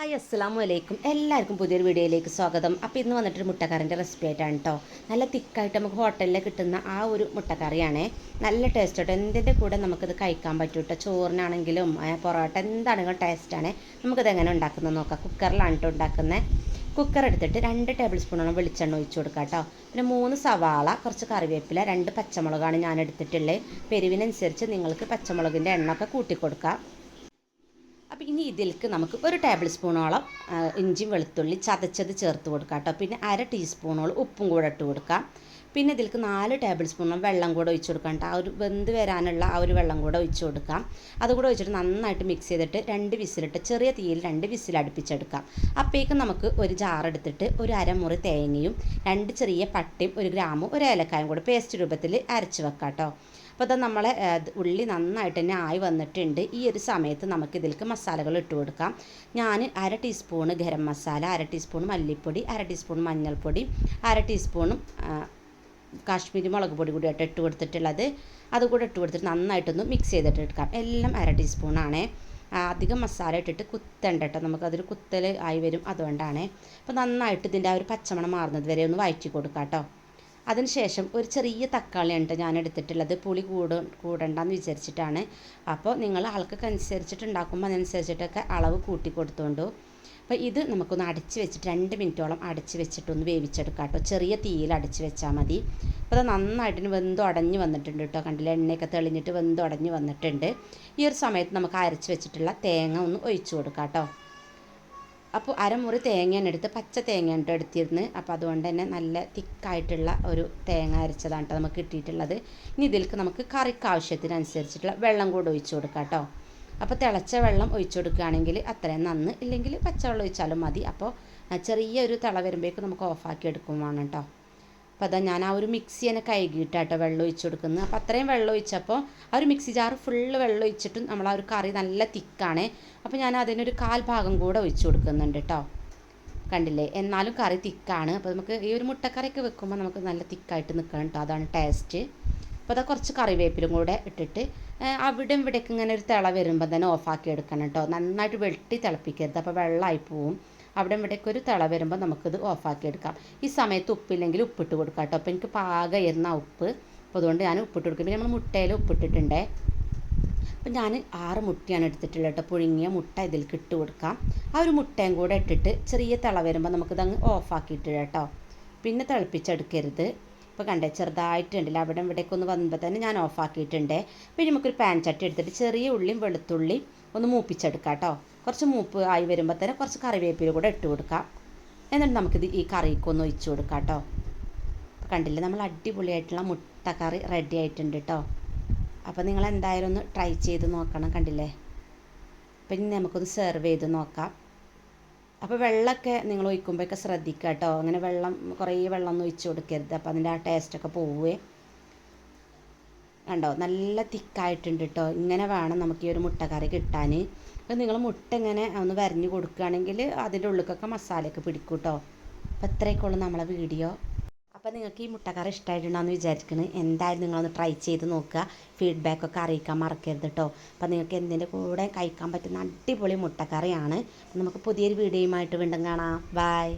Hi അസ്സാം വലൈക്കും എല്ലാവർക്കും പുതിയൊരു വീഡിയോയിലേക്ക് സ്വാഗതം. അപ്പോൾ ഇന്ന് വന്നിട്ടൊരു മുട്ടക്കറിന്റെ റെസിപ്പി ആയിട്ടാണ് കേട്ടോ നല്ല തിക്കായിട്ട് നമുക്ക് ഹോട്ടലിൽ കിട്ടുന്ന ആ ഒരു മുട്ടക്കറിയാണേ. നല്ല ടേസ്റ്റ് കേട്ടോ എന്തിന്റെ കൂടെ നമുക്കിത് കഴിക്കാൻ പറ്റും കേട്ടോ ചോറിനാണെങ്കിലും പൊറോട്ട എന്താണെങ്കിലും ടേസ്റ്റാണ് നമുക്കിത് എങ്ങനെ ഉണ്ടാക്കുന്നത് നോക്കാം. കുക്കറിലാണ് കേട്ടോ ഉണ്ടാക്കുന്നത് കുക്കർ എടുത്തിട്ട് രണ്ട് ടേബിൾ സ്പൂണോളം വെളിച്ചെണ്ണ ഒഴിച്ചു കൊടുക്കുക കേട്ടോ പിന്നെ മൂന്ന് സവാള കുറച്ച് കറിവേപ്പില രണ്ട് പച്ചമുളകാണ് ഞാൻ എടുത്തിട്ടുള്ളത് പെരുവിനനുസരിച്ച് നിങ്ങൾക്ക് പച്ചമുളകിന്റെ എണ്ണ ഒക്കെ കൂട്ടിക്കൊടുക്കാം അപ്പോൾ ഇനി ഇതിലേക്ക് നമുക്ക് ഒരു ടേബിൾ സ്പൂണോളം ഇഞ്ചി വെളുത്തുള്ളി ചതച്ചത് ചേർത്ത് കൊടുക്കാം കേട്ടോ. പിന്നെ അര ടീസ്പൂണോളം ഉപ്പും കൂടെ ഇട്ട് കൊടുക്കാം. പിന്നെ ഇതിലേക്ക് നാല് ടേബിൾ സ്പൂണും വെള്ളം കൂടെ ഒഴിച്ച് കൊടുക്കാം കേട്ടോ ആ ഒരു വെന്ത് വരാനുള്ള ആ ഒരു വെള്ളം കൂടെ ഒഴിച്ച് കൊടുക്കാം. അതുകൂടെ ഒഴിച്ചിട്ട് നന്നായിട്ട് മിക്സ് ചെയ്തിട്ട് രണ്ട് വിസിലിട്ട് ചെറിയ തീയിൽ രണ്ട് വിസിൽ അടുപ്പിച്ചെടുക്കാം. അപ്പോഴേക്കും നമുക്ക് ഒരു ജാർ എടുത്തിട്ട് ഒരു അരമുറി തേങ്ങയും രണ്ട് ചെറിയ പട്ടയും ഒരു ഗ്രാമും ഒരു ഏലക്കായും കൂടെ പേസ്റ്റ് രൂപത്തിൽ അരച്ച് വെക്കാം കേട്ടോ അപ്പോൾ അത് നമ്മളെ ഉള്ളി നന്നായിട്ട് തന്നെ ആയി വന്നിട്ടുണ്ട്. ഈ ഒരു സമയത്ത് നമുക്ക് ഇതിലേക്ക് മസാലകൾ ഇട്ട് കൊടുക്കാം. ഞാൻ അര ടീസ്പൂണ് ഗരം മസാല അര ടീസ്പൂൺ മല്ലിപ്പൊടി അര ടീസ്പൂൺ മഞ്ഞൾപ്പൊടി അര ടീസ്പൂണും കാശ്മീരി മുളക് പൊടി കൂടി ആയിട്ട് ഇട്ട് കൊടുത്തിട്ടുള്ളത്. അതുകൂടെ ഇട്ട് കൊടുത്തിട്ട് നന്നായിട്ടൊന്ന് മിക്സ് ചെയ്തിട്ട് എടുക്കാം. എല്ലാം അര ടീസ്പൂണാണേ അധികം മസാല ഇട്ടിട്ട് കുത്തണ്ട കേട്ടോ നമുക്കതൊരു കുത്തൽ ആയി വരും അതുകൊണ്ടാണ്. അപ്പോൾ നന്നായിട്ട് ഇതിന്റെ ആ ഒരു പച്ചമണം മാറുന്നത് വരെ ഒന്ന് വഴറ്റി കൊടുക്കാം കേട്ടോ അതിനുശേഷം ഒരു ചെറിയ തക്കാളിയാണ് ട്ടോ ഞാൻ എടുത്തിട്ടുള്ളത്. പുളി കൂട് കൂടണ്ടെന്ന് വിചാരിച്ചിട്ടാണ്. അപ്പോൾ നിങ്ങൾ ആൾക്കൊക്കെ അനുസരിച്ചിട്ട് ഉണ്ടാക്കുമ്പോൾ അതിനനുസരിച്ചിട്ടൊക്കെ അളവ് കൂട്ടി കൊടുത്തോണ്ടു. അപ്പോൾ ഇത് നമുക്കൊന്ന് അടച്ച് വെച്ചിട്ട് രണ്ട് മിനിറ്റോളം അടച്ച് വെച്ചിട്ടൊന്ന് വേവിച്ചെടുക്കാം കേട്ടോ. ചെറിയ തീയിൽ അടച്ച് വെച്ചാൽ മതി. അപ്പോൾ അത് നന്നായിട്ട് വെന്തോ അടഞ്ഞ് വന്നിട്ടുണ്ട് കേട്ടോ. കണ്ടില്ല? എണ്ണയൊക്കെ തെളിഞ്ഞിട്ട് വെന്തോ അടഞ്ഞ് വന്നിട്ടുണ്ട്. ഈ ഒരു സമയത്ത് നമുക്ക് അരച്ച് വെച്ചിട്ടുള്ള തേങ്ങ ഒന്ന് ഒഴിച്ചു കൊടുക്കാം കേട്ടോ. അപ്പോൾ അരമുറി തേങ്ങയാണ് എടുത്ത് പച്ച തേങ്ങയാണ് കേട്ടോ എടുത്തിരുന്ന്. അപ്പോൾ അതുകൊണ്ട് തന്നെ നല്ല തിക്കായിട്ടുള്ള ഒരു തേങ്ങ അരച്ചതാണ് കേട്ടോ നമുക്ക് കിട്ടിയിട്ടുള്ളത്. ഇനി ഇതിലേക്ക് നമുക്ക് കറിക്ക് ആവശ്യത്തിനനുസരിച്ചിട്ടുള്ള വെള്ളം കൂടെ ഒഴിച്ചു കൊടുക്കാം കേട്ടോ. അപ്പോൾ തിളച്ച വെള്ളം ഒഴിച്ചു കൊടുക്കുകയാണെങ്കിൽ അത്രയും നന്ന് ഇല്ലെങ്കിൽ പച്ചവെള്ളം ഒഴിച്ചാലും മതി. അപ്പോൾ ചെറിയൊരു തിള വരുമ്പോഴേക്കും നമുക്ക് ഓഫാക്കി എടുക്കും കേട്ടോ. അപ്പോൾ അതാ ഞാൻ ആ ഒരു മിക്സി തന്നെ കഴുകിയിട്ടാട്ടോ വെള്ളം ഒഴിച്ചു കൊടുക്കുന്നത്. അപ്പോൾ അത്രയും വെള്ളം ഒഴിച്ചപ്പോൾ ആ ഒരു മിക്സി ജാർ ഫുള്ള് വെള്ളം ഒഴിച്ചിട്ടും നമ്മൾ ആ ഒരു കറി നല്ല തിക്കാണ്. അപ്പോൾ ഞാൻ അതിനൊരു കാൽ ഭാഗം കൂടെ ഒഴിച്ചു കൊടുക്കുന്നുണ്ട് കേട്ടോ. കണ്ടില്ലേ? എന്നാലും കറി തിക്കാണ്. അപ്പോൾ നമുക്ക് ഈ ഒരു മുട്ടക്കറിയൊക്കെ വെക്കുമ്പോൾ നമുക്ക് നല്ല തിക്കായിട്ട് നിൽക്കണം കേട്ടോ. അതാണ് ടേസ്റ്റ് അപ്പോൾ അതാ കുറച്ച് കറിവേപ്പിലും കൂടെ ഇട്ടിട്ട് അവിടെ ഇവിടേക്ക് ഇങ്ങനെ ഒരു തിള വരുമ്പോൾ തന്നെ ഓഫാക്കി എടുക്കണം കേട്ടോ. നന്നായിട്ട് വെട്ടി തിളപ്പിക്കരുത്. അപ്പോൾ വെള്ളമായി പോവും. അവിടെ ഇവിടേക്ക് ഒരു തിള വരുമ്പോൾ നമുക്കിത് ഓഫാക്കി എടുക്കാം. ഈ സമയത്ത് ഉപ്പില്ലെങ്കിൽ ഉപ്പിട്ട് കൊടുക്കാം കേട്ടോ. അപ്പോൾ എനിക്ക് പാകയിരുന്ന ഉപ്പ്. അപ്പോൾ അതുകൊണ്ട് ഞാൻ ഉപ്പിട്ട് കൊടുക്കും. പിന്നെ നമ്മൾ മുട്ടയിൽ ഉപ്പിട്ടിട്ടുണ്ടേ. അപ്പം ഞാൻ ആറ് മുട്ടയാണ് എടുത്തിട്ടുള്ളത് കേട്ടോ. പുഴുങ്ങിയ മുട്ട ഇതിലേക്ക് ഇട്ട് കൊടുക്കാം. ആ ഒരു മുട്ടയും കൂടെ ഇട്ടിട്ട് ചെറിയ തിള വരുമ്പോൾ നമുക്കിതങ്ങ് ഓഫാക്കിയിട്ട് കേട്ടോ. പിന്നെ തിളപ്പിച്ചെടുക്കരുത്. ഇപ്പോൾ കണ്ടേ ചെറുതായിട്ടുണ്ടല്ലോ അവിടെ ഇവിടേക്ക് ഒന്ന് വന്നപ്പോൾ തന്നെ ഞാൻ ഓഫാക്കിയിട്ടുണ്ട് പിന്നെ നമുക്കൊരു പാൻ ചട്ടി എടുത്തിട്ട് ചെറിയ ഉള്ളിയും വെളുത്തുള്ളിയും ഒന്ന് മൂപ്പിച്ചെടുക്കാം കേട്ടോ കുറച്ച് മൂപ്പ് ആയി വരുമ്പോൾ തന്നെ കുറച്ച് കറിവേപ്പില കൂടെ ഇട്ട് കൊടുക്കാം. എന്നിട്ട് നമുക്കിത് ഈ കറിക്കൊന്ന് ഒഴിച്ചു കൊടുക്കാം കേട്ടോ അപ്പോൾ കണ്ടില്ലേ നമ്മൾ അടിപൊളിയായിട്ടുള്ള മുട്ടക്കറി റെഡി ആയിട്ടുണ്ട് കേട്ടോ അപ്പോൾ നിങ്ങൾ എന്തായാലും ഒന്ന് ട്രൈ ചെയ്ത് നോക്കണം കണ്ടില്ലേ? പിന്നെ ഇനി നമുക്കൊന്ന് സെർവ് ചെയ്ത് നോക്കാം. അപ്പോൾ വെള്ളമൊക്കെ നിങ്ങൾ ഒഴിക്കുമ്പോഴൊക്കെ ശ്രദ്ധിക്കുക കേട്ടോ. അങ്ങനെ വെള്ളം കുറേ വെള്ളം ഒന്നും ഒഴിച്ച് കൊടുക്കരുത്. അപ്പോൾ അതിന്റെ ആ ടേസ്റ്റൊക്കെ പോവേ. കണ്ടോ? നല്ല തിക്കായിട്ടുണ്ട് കേട്ടോ. ഇങ്ങനെ വേണം നമുക്ക് ഈ ഒരു മുട്ടക്കറി കിട്ടാൻ. അപ്പോൾ നിങ്ങൾ മുട്ട ഇങ്ങനെ ഒന്ന് വരഞ്ഞ് കൊടുക്കുകയാണെങ്കിൽ അതിന്റെ ഉള്ളിലേക്കൊക്കെ മസാലയൊക്കെ പിടിക്കും കേട്ടോ. അപ്പോൾ ഇത്രയൊക്കെ ഉള്ളൂ നമ്മളെ വീഡിയോ. അപ്പോൾ നിങ്ങൾക്ക് ഈ മുട്ടക്കറി ഇഷ്ടമായിട്ടുണ്ടാകുമെന്ന് വിചാരിക്കുന്നു എന്തായാലും നിങ്ങളൊന്ന് ട്രൈ ചെയ്ത് നോക്കുക. ഫീഡ്ബാക്ക് ഒക്കെ അറിയിക്കാൻ മറക്കരുത് കേട്ടോ അപ്പോൾ നിങ്ങൾക്ക് എന്തിന്റെ കൂടെ കഴിക്കാൻ പറ്റുന്ന അടിപൊളി മുട്ടക്കറിയാണ്. നമുക്ക് പുതിയൊരു വീഡിയോയുമായിട്ട് വീണ്ടും കാണാം. ബൈ